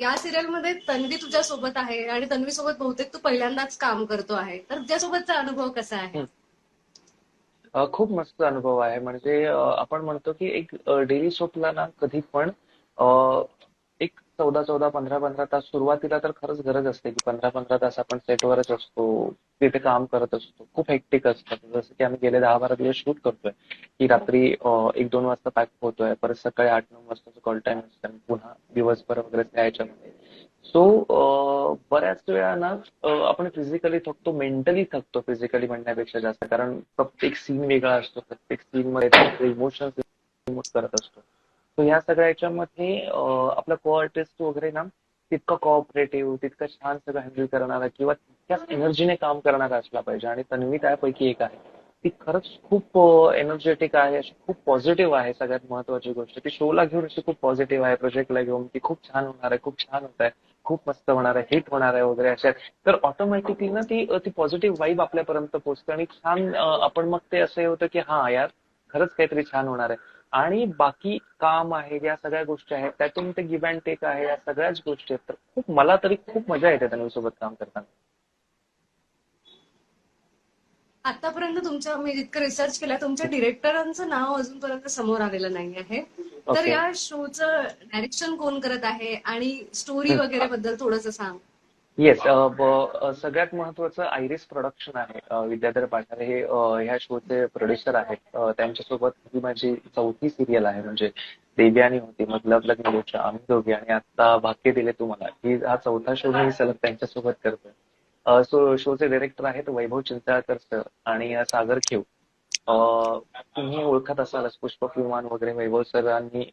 या सिरियलमध्ये तन्वी तुझ्या सोबत आहे आणि तन्वी सोबत बहुतेक तू पहिल्यांदाच काम करतो आहे. तर तुझ्यासोबतचा अनुभव कसा आहे? खूप मस्त अनुभव आहे. म्हणजे आपण म्हणतो की एक डेली सोपला ना कधी पण चौदा चौदा पंधरा पंधरा तास सुरुवातीला तर खरंच गरज असते की पंधरा पंधरा तास आपण सेटवरच असतो तिथे काम करत असतो. खूप हेक्टिक असतं. जसं की आम्ही गेले दहा बारा दिवस शूट करतोय की रात्री एक दोन वाजता पॅक होतोय परत सकाळी आठ नऊ वाजताचा कॉल टाइम असतो आणि पुन्हा दिवसभर वगैरे त्या म्हणजे. सो बऱ्याच वेळा ना आपण फिजिकली थकतो मेंटली थकतो फिजिकली म्हणण्यापेक्षा जास्त. कारण प्रत्येक सीन वेगळा असतो प्रत्येक सीन मध्ये इमोशन्स करत असतो. सो या सगळ्या याच्यामध्ये आपला को आर्टिस्ट वगैरे ना तितका कोऑपरेटिव्ह तितकं छान सगळं हँडल करणारा किंवा तितक्याच एनर्जीने काम करणारा असला पाहिजे. आणि तन्वी त्यापैकी एक आहे. ती खरंच खूप एनर्जेटिक आहे अशी खूप पॉझिटिव्ह आहे सगळ्यात महत्वाची गोष्ट. ती शोला घेऊन अशी खूप पॉझिटिव्ह आहे प्रोजेक्टला घेऊन. ती खूप छान होणार आहे खूप छान होत आहे खूप मस्त होणार आहे हिट होणार आहे वगैरे अशा. तर ऑटोमॅटिकली ना ती ती पॉझिटिव्ह वाईब आपल्यापर्यंत पोहोचते. आणि छान आपण मग ते असं होतं की हा यार खरंच काहीतरी छान होणार आहे. आणि बाकी काम आहे या सगळ्या गोष्टी आहेत त्यातून ते गिव्ह अँड टेक आहे या सगळ्याच गोष्टी आहेत. तर खूप मला तरी खूप मजा येते तन्वी सोबत काम करताना. आतापर्यंत तुमच्या मी जितकं रिसर्च केलं तुमच्या डिरेक्टरांचं नाव अजूनपर्यंत समोर आलेलं नाही आहे. तर. या शोचं डायरेक्शन कोण करत आहे? आणि स्टोरी वगैरे बद्दल थोडंसं सांग. येस सगळ्यात महत्वाचं आयरिस प्रोडक्शन आहे. विद्याधर पाठारे हे ह्या शोचे प्रोड्युसर आहेत. त्यांच्यासोबत ही माझी चौथी सिरियल आहे. म्हणजे देवी आणि होती मतलब लग्न गोष्ट आम्ही दोघे. आणि आता भाग्य दिले तुम्हाला. ही हा चौथा शो मी सलग त्यांच्यासोबत करतोय. सो शोचे डिरेक्टर आहेत वैभव चिंचाळकर सर आणि सागर खेव. तुम्ही ओळखत असालच पुष्पक विमान वगैरे वैभव सरांनी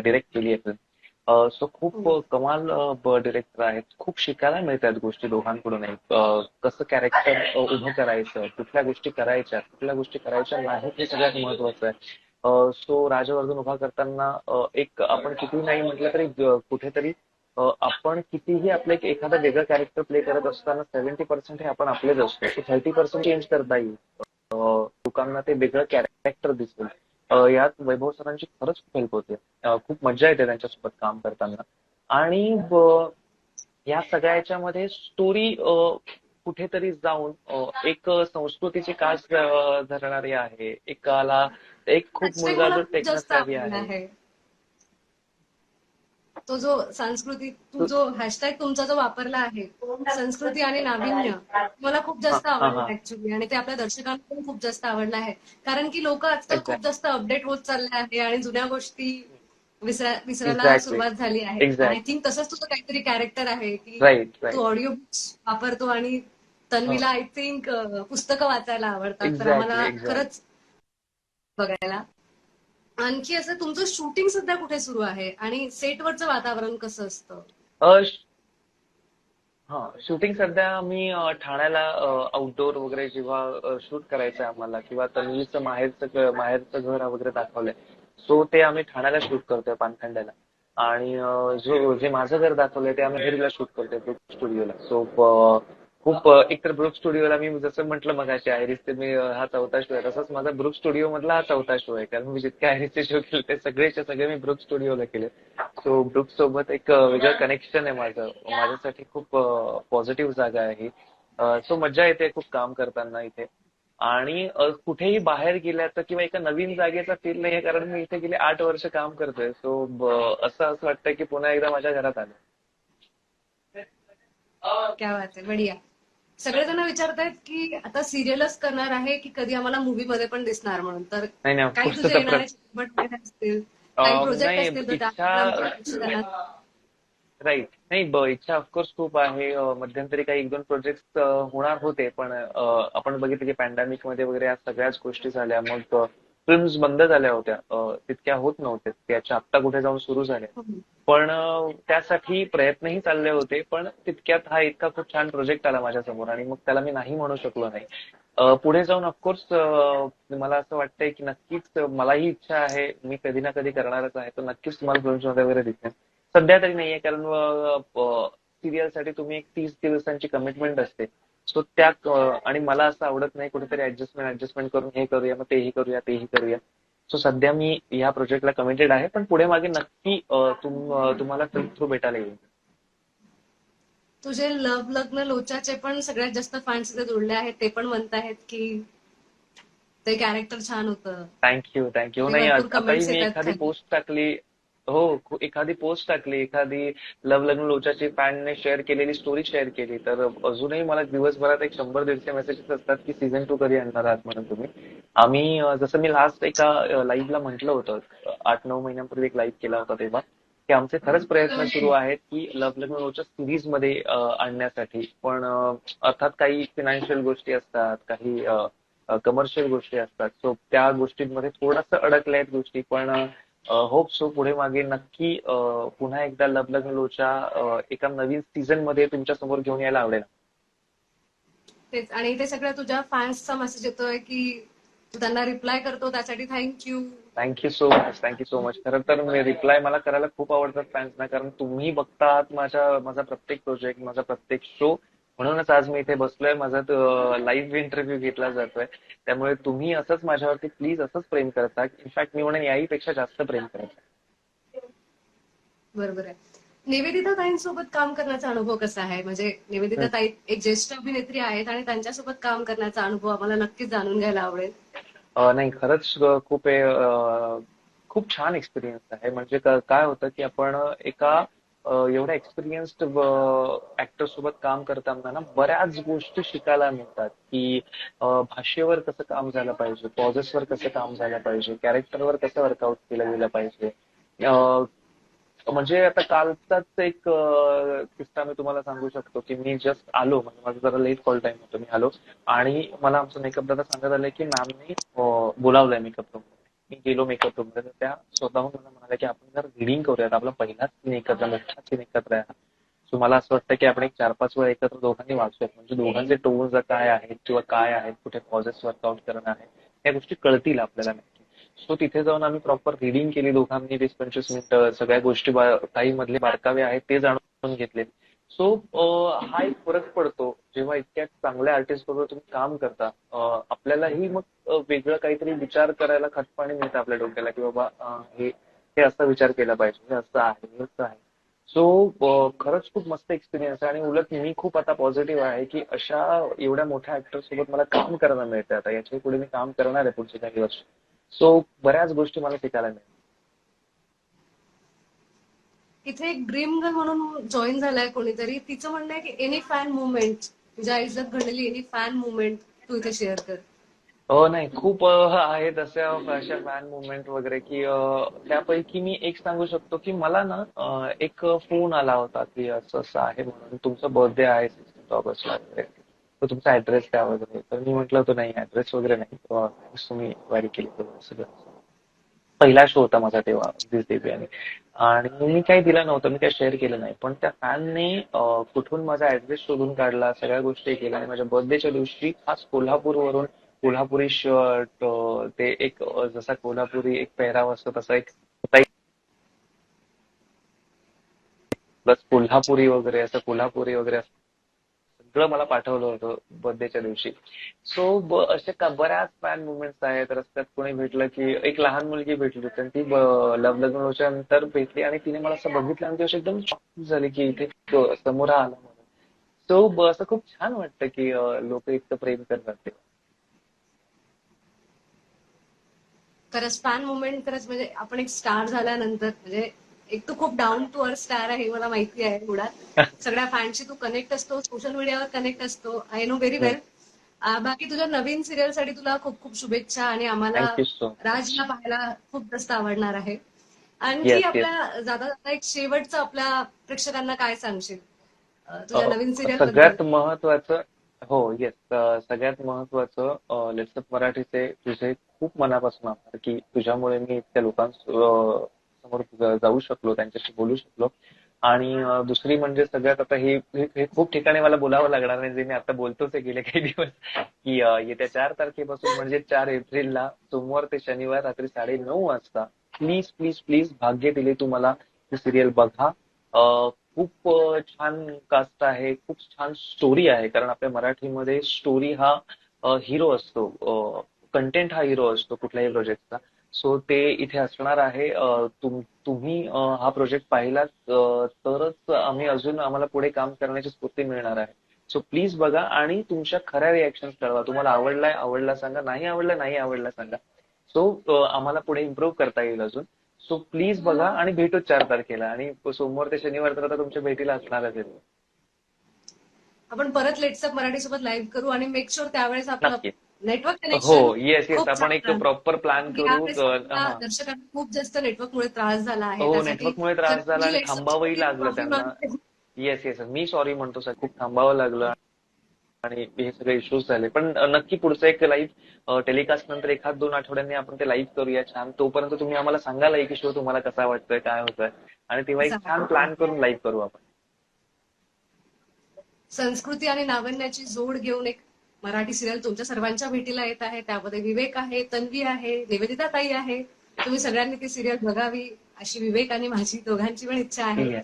डिरेक्ट केली आहे सो खूप कमाल डिरेक्टर आहेत. खूप शिकायला मिळतात गोष्टी दोघांकडून कसं कॅरेक्टर उभं करायचं कुठल्या गोष्टी करायच्या कुठल्या गोष्टी करायच्या नाहीत हे सगळ्यात महत्वाचं आहे. सो राजवर्धन उभा करताना एक आपण कितीही नाही म्हटलं तरी कुठेतरी आपण कितीही आपलं एक एखादं वेगळं कॅरेक्टर प्ले करत असताना सेव्हन्टी पर्सेंट हे आपण आपलेच असतो. थर्टी पर्सेंट चेंज करता येईल. लोकांना ते वेगळं कॅरेक्टर दिसेल. अ, यात वैभव सरांची खरंच खूप हेल्प होते. अ, खूप मजा येते त्यांच्यासोबत काम करताना. आणि ब- या सगळ्या याच्यामध्ये स्टोरी कुठेतरी जाऊन अ, एक संस्कृतीची कास अ, धरणारी आहे. एकाला एक खूप मुलगा मला जो आहे. तो जो सांस्कृतिक तू जो हॅशटॅग तुमचा जो वापरला आहे संस्कृती आणि नाविन्य मला खूप जास्त आवडलं. ऍक्च्युली आणि ते आपल्या दर्शकांना पण खूप जास्त आवडलं आहे कारण की लोक आजकाल खूप. जास्त अपडेट होत चालले आहे आणि जुन्या गोष्टी विसरा विसरायला. सुरुवात झाली आहे. आय थिंक तसंच तुझं काहीतरी कॅरेक्टर आहे की. तू ऑडिओ बुक्स वापरतो आणि तन्वीला आय थिंक पुस्तकं वाचायला आवडतात तर आम्हाला exactly. खरंच बघायला आणखी असं तुमचं शूटिंग सध्या कुठे सुरू आहे? आणि सेटवरचं वातावरण कसं असतं? हा शूटिंग सध्या मी ठाण्याला आउटडोअर वगैरे जेव्हा शूट करायचंय आम्हाला किंवा तन्वीचं माहेरचं माहेरचं घर वगैरे दाखवलंय सो ते आम्ही ठाण्याला शूट करतोय पानखंड्याला आणि जो जे माझं घर दाखवलंय ते आम्ही हिरीला शूट करतोय स्टुडिओला सो खूप एकतर ब्रुक स्टुडिओला मी जसं म्हटलं मगाशी आयरिस ते मी हा चौथा शो आहे तसाच माझा ब्रुक स्टुडिओ मधला हा चौथा शो आहे कारण मी जितके आयरिसचे शो केले ते सगळेचे सगळे मी ब्रुक स्टुडिओला केले. सो ब्रुक सोबत एक वेगळं कनेक्शन आहे माझं. माझ्यासाठी खूप पॉझिटिव्ह जागा आहे सो मज्जा येते खूप काम करताना इथे. आणि कुठेही बाहेर गेल्या तर किंवा एका नवीन जागेचा फील नाहीये कारण मी इथे गेले आठ वर्ष काम करतोय. सो असं असं वाटतंय की पुन्हा एकदा माझ्या घरात आलं क्या बात है बढिया. सगळेजण विचारतायत की आता सिरियलच करणार आहे की कधी आम्हाला मूवी मध्ये पण दिसणार म्हणून? तर नाही नाही काही ऑफकोर्स तुझे तसं येणारे प्र- चित्रपट वगैरे असतील काही अं, प्रोजेक्ट नाही असतील तर इच्छा त्याबद्दल प्रेक्षकांना राईट नाही ब- इच्छा ऑफकोर्स खूप आहे. अं, मध्यंतरी काही एक दोन प्रोजेक्ट होणार होते पण अं, आपण बघितलं की पॅन्डेमिकमध्ये वगैरे या सगळ्याच गोष्टी झाल्या. मग फिल्म्स बंद झाल्या होत्या. तितक्या होत नव्हत्या. त्याच्या आत्ता कुठे जाऊन सुरू झाल्या पण अं, त्यासाठी प्रयत्नही चालले होते पण तितक्यात हा इतका खूप छान प्रोजेक्ट आला माझ्यासमोर आणि मग त्याला मी नाही म्हणू शकलो नाही. पुढे जाऊन ऑफकोर्स मला असं वाटतंय की नक्कीच मलाही इच्छा आहे मी कधी ना कधी करणारच आहे तर नक्कीच तुम्हाला फिल्म्समध्ये वगैरे दिसेल. सध्या तरी नाहीये कारण सिरियलसाठी तुम्ही एक तीस दिवसांची कमिटमेंट असते. सो त्या आणि मला असं आवडत नाही कुठेतरी ऍडजस्टमेंट ऍडजस्टमेंट करून हे करूया मग तेही करूया तेही करूया. सो सध्या मी या प्रोजेक्टला कमिटेड आहे पण पुढे मागे नक्की तुम तुम्हाला फिल्म थ्रू भेटायला येईल. तुझे लव लग्न लोचाचे पण सगळ्यात जास्त फॅन्स इथे जोडले आहेत ते पण म्हणतायत की ते कॅरेक्टर छान होतं. थँक्यू थँक्यू ते नाही आताही मी एखादी. पोस्ट टाकली हो एखादी पोस्ट टाकली एखादी लव लग्न लोचाची फॅनने शेअर केलेली स्टोरी शेअर केली तर अजूनही मला दिवसभरात एक शंभर दीडशे मेसेजेस असतात की सीझन टू कधी आणणार आहात म्हणून तुम्ही. आम्ही जसं मी लास्ट एका लाईव्हला म्हटलं होतं आठ नऊ महिन्यांपूर्वी एक लाईव्ह केला होता तेव्हा की आमचे खरंच प्रयत्न सुरू आहेत की लव लग्न लोचा सिरीजमध्ये आणण्यासाठी. पण अर्थात काही फिनान्शियल गोष्टी असतात काही कमर्शियल गोष्टी असतात. सो त्या गोष्टींमध्ये थोडंसं अडकल्या आहेत गोष्टी. पण होप सो पुढे मागे. नक्की पुन्हा एकदा लव लग्न लोच्या अं, एका नवीन सीझनमध्ये तुमच्यासमोर घेऊन यायला आवडेल. तेच. आणि ते सगळं तुझ्या फॅन्सचा मेसेज येतोय की तू त्यांना रिप्लाय करतो त्यासाठी thank you thank you so much thank you so much खरं तर रिप्लाय मला करायला खूप आवडतात फॅन्सना कारण तुम्ही बघतात माझ्या माझा प्रत्येक प्रोजेक्ट माझा प्रत्येक शो म्हणूनच आज मी इथे बसलोय. माझा लाईव्ह इंटरव्ह्यू घेतला जातोय. त्यामुळे तुम्ही असंच माझ्यावरती प्लीज असंच प्रेम करता इनफॅक्ट मी म्हणेन याहीपेक्षा जास्त प्रेम करता बरोबर आहे. निवेदिता ताईंसोबत काम करण्याचा अनुभव कसा आहे? म्हणजे निवेदिता ताई एक ज्येष्ठ अभिनेत्री आहेत आणि त्यांच्यासोबत काम करण्याचा अनुभव आम्हाला नक्कीच जाणून घ्यायला आवडेल. नाही खरंच खूप खूप छान एक्सपिरियन्स आहे. म्हणजे काय होतं की आपण एका एवढ्या एक्सपिरियन्स्ड ऍक्टर सोबत काम करताना ना बऱ्याच गोष्टी शिकायला मिळतात की भाषेवर कसं काम झालं पाहिजे पॉझेसवर कसं काम झालं पाहिजे कॅरेक्टरवर कसं वर्कआउट केलं गेलं पाहिजे. म्हणजे आता कालचाच एक किस्सा मी तुम्हाला सांगू शकतो की मी जस्ट आलो म्हणजे माझा जरा लेट कॉल टाइम होतो मी आलो आणि मला आमचं मेकअप दादा सांगत आलंय की मॅमने बोलावलंय मेकअप रूम मी गेलो मेकअप रूम तर त्या स्वतःहून मला म्हणाल्या की आपण जर रिडिंग करूयात आपला पहिलाच सीन एकत्र मोठा सीन एकत्र आहे. सो मला असं वाटतं की आपण एक चार पाच वेळा एकत्र दोघांनी वाचूयात म्हणजे दोघांचे टोन्स काय आहेत किंवा काय आहेत कुठे पॉझेस वर्कआउट करणं आहे या गोष्टी कळतील आपल्याला नक्की. सो तिथे जाऊन आम्ही प्रॉपर रिडिंग केली दोघांनी वीस पंचवीस मिनिटं सगळ्या गोष्टी काही मधले बारकावे आहेत ते जाणून घेतले सो हा एक फरक पडतो. जेव्हा इतक्या चांगल्या आर्टिस्ट बरोबर तुम्ही काम करता आपल्यालाही मग वेगळं काहीतरी विचार करायला खतपाणी मिळतं आपल्या डोक्याला की बाबा हे हे असा विचार केला पाहिजे हे असं आहे हे असं आहे. सो खरंच खूप मस्त एक्सपिरियन्स आहे आणि उलट मी खूप आता पॉझिटिव्ह आहे की अशा एवढ्या मोठ्या ऍक्टर सोबत मला काम करायला मिळतं आता. याच्यापुढे मी काम करणार आहे पुढचे काही वर्ष. सो बऱ्याच गोष्टी मला शिकायला मिळतात. इथे एक ड्रीम गर्ल म्हणून जॉईन झालाय कोणीतरी. तिचं म्हणणं आहे की एनी फॅन मुवमेंट तुझ्या आयुष्यात घडलेली एनी फॅन मुवमेंट तू इथे शेअर कर. हो नाही खूप आहेत अशा अशा फॅन मुवमेंट वगैरे की त्यापैकी मी एक सांगू शकतो की मला ना एक फोन आला होता की असं असं आहे म्हणून. तुमचा बर्थडे आहे सिक्स्टीन ऑगस्टला वगैरे. तर तुमचा ऍड्रेस द्या वगैरे. तर मी म्हटलं तो नाही ऍड्रेस वगैरे नाही. तुम्ही वारी केली सगळं पहिला शो होता माझा तेव्हा दिस देवी आणि आणि मी काही दिलं नव्हतं मी काही शेअर केलं नाही. पण त्या फॅनने कुठून माझा ऍड्रेस शोधून काढला सगळ्या गोष्टी केल्या. आणि माझ्या बर्थडेच्या दिवशी खास कोल्हापूरवरून कोल्हापुरी शर्ट ते एक जसा कोल्हापुरी एक पेहराव असतो तसा एक प्लस कोल्हापुरी वगैरे असं कोल्हापुरी वगैरे असं सगळं मला पाठवलं होतं बर्थडेच्या दिवशी. सो असे का बऱ्याच फॅन मुवमेंट्स आहेत. रस्त्यात कोणी भेटलं की एक लहान मुलगी भेटली होती आणि ती लव लग्न नंतर भेटली आणि तिने मला असं बघितलं आणि ती अशी एकदम शॉक झाली की इथे समोर आला म्हणून. सो असं खूप छान वाटतं की लोक इतकं प्रेम करतात ते. खरंच फॅन मुवमेंट खरंच म्हणजे आपण एक स्टार झाल्यानंतर म्हणजे एक तू खूप डाऊन टू अर्थ स्टार आहे मला माहिती आहे मुळात. सगळ्या फॅनशी तू कनेक्ट असतो सोशल मीडियावर कनेक्ट असतो. आय नो व्हेरी वेल बाकी तुझ्या नवीन सिरियलसाठी तुला खूप खूप शुभेच्छा आणि आम्हाला राजला पाहायला खूप जास्त आवडणार आहे. आणखी. आपल्या जाता जाता एक शेवटचं आपल्या प्रेक्षकांना काय सांगशील? तुझ्या नवीन सिरियल सगळ्यात महत्वाचं हो येस सगळ्यात महत्वाचं लेट्सअप मराठीचे तुझे खूप मनापासून आभार की तुझ्यामुळे मी इतक्या समोर जाऊ शकलो त्यांच्याशी बोलू शकलो. आणि दुसरी म्हणजे सगळ्यात आता हे हे खूप ठिकाणी मला बोलावं लागणार नाही जे मी आता बोलतोच आहे गेले काही दिवस की येत्या चार तारखेपासून म्हणजे चार एप्रिलला सोमवार ते शनिवार रात्री साडे नऊ वाजता प्लीज प्लीज प्लीज भाग्य दिले तुम्हाला ही सिरियल बघा. खूप छान कास्ट आहे खूप छान स्टोरी आहे कारण आपल्या मराठीमध्ये स्टोरी हा हिरो असतो कंटेंट हा हिरो असतो कुठल्याही प्रोजेक्टचा सो ते इथे असणार आहे. तुम तुम्ही हा प्रोजेक्ट पाहिलात अ, तरच आम्ही अजून आम्हाला पुढे काम करण्याची स्फूर्ती मिळणार आहे. सो प्लीज बघा आणि तुमच्या खऱ्या रिॲक्शन कळवा तुम्हाला आवडलाय आवडला सांगा. नाही आवडला नाही आवडला सांगा. सो आम्हाला पुढे इम्प्रूव्ह करता येईल अजून. सो प्लीज बघा आणि भेटू चार तारखेला. आणि सोमवार ते शनिवार तर आता तुमच्या भेटीला असणारच आहे. आपण परत लेट्सअप मराठी सोबत लाईव्ह करू आणि मेक शुअर त्यावेळेस आपलं नेटवर्क हो येस येस आपण एक. प्रॉपर प्लॅन करू. दर्शकांना खूप जास्त नेटवर्कमुळे त्रास झाला आहे हो नेटवर्कमुळे त्रास झाला आणि थांबावंही लागलं त्यांना. येस येस मी सॉरी म्हणतो सर खूप थांबावं लागलं. आणि हे सगळे इश्यूज झाले. पण नक्की पुढचं एक लाईव्ह टेलिकास्ट नंतर एखाद दोन आठवड्यांनी आपण ते लाईव्ह करूया छान. तोपर्यंत तुम्ही आम्हाला सांगाल की शो तुम्हाला कसा वाटतोय काय होतंय. आणि तेव्हा एक छान प्लॅन करून लाईव्ह करू आपण. संस्कृती आणि नावन्याची जोड घेऊन एक मराठी सिरियल तुमच्या सर्वांच्या भेटीला येत आहे. त्यामध्ये विवेक आहे तन्वी आहे निवेदिता ताई आहे. तुम्ही सगळ्यांनी ती सिरियल बघावी अशी विवेक आणि माझी दोघांची पण इच्छा आहे.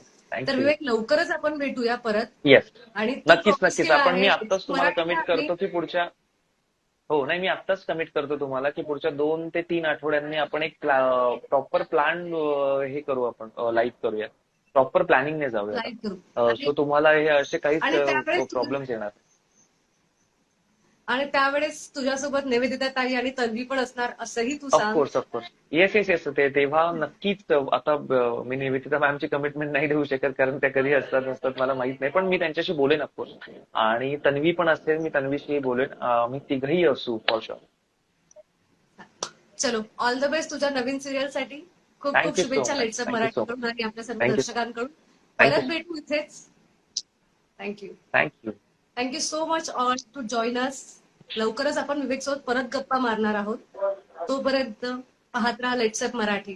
तर विवेक लवकरच आपण भेटूया परत. येस आणि नक्कीच नक्कीच. आपण मी आहे. आत्ताच तुम्हाला कमिट करतो की पुढच्या हो नाही मी आत्ताच कमिट करतो तुम्हाला की पुढच्या दोन ते तीन आठवड्यांनी आपण एक प्रॉपर प्लॅन हे करू आपण लाईव्ह करूया प्रॉपर प्लॅनिंगने जाऊया सो तुम्हाला हे असे काहीच प्रॉब्लेम्स येणार. आणि त्यावेळेस तुझ्यासोबत निवेदिता ताई आणि तन्वी पण असणार असंही तू सांग of course of course yes yes yes ते तेव्हा नक्कीच आता मी निवेदिता मॅमची कमिटमेंट नाही देऊ शकत कारण त्या कधी असतात नसतात मला माहीत नाही. पण मी त्यांच्याशी बोलेन ऑफकोर्स आणि तन्वी पण असेल मी तन्वीशी बोलेन. अ, मी तिघही असू फॉर शुअर चलो ऑल द बेस्ट तुझ्या नवीन सिरियलसाठी खूप Thank खूप you so शुभेच्छा much. लेट्सअप Thank you so मराठीकडून आणि आपल्या सर्व Thank you. दर्शकांकडून. Thank परत you. भेटू इथेच. Thank you thank you thank you so much all to join us लवकरच आपण विवेक सोबत परत गप्पा मारणार आहोत. तोपर्यंत पाहत राहा लेट्सअप मराठी.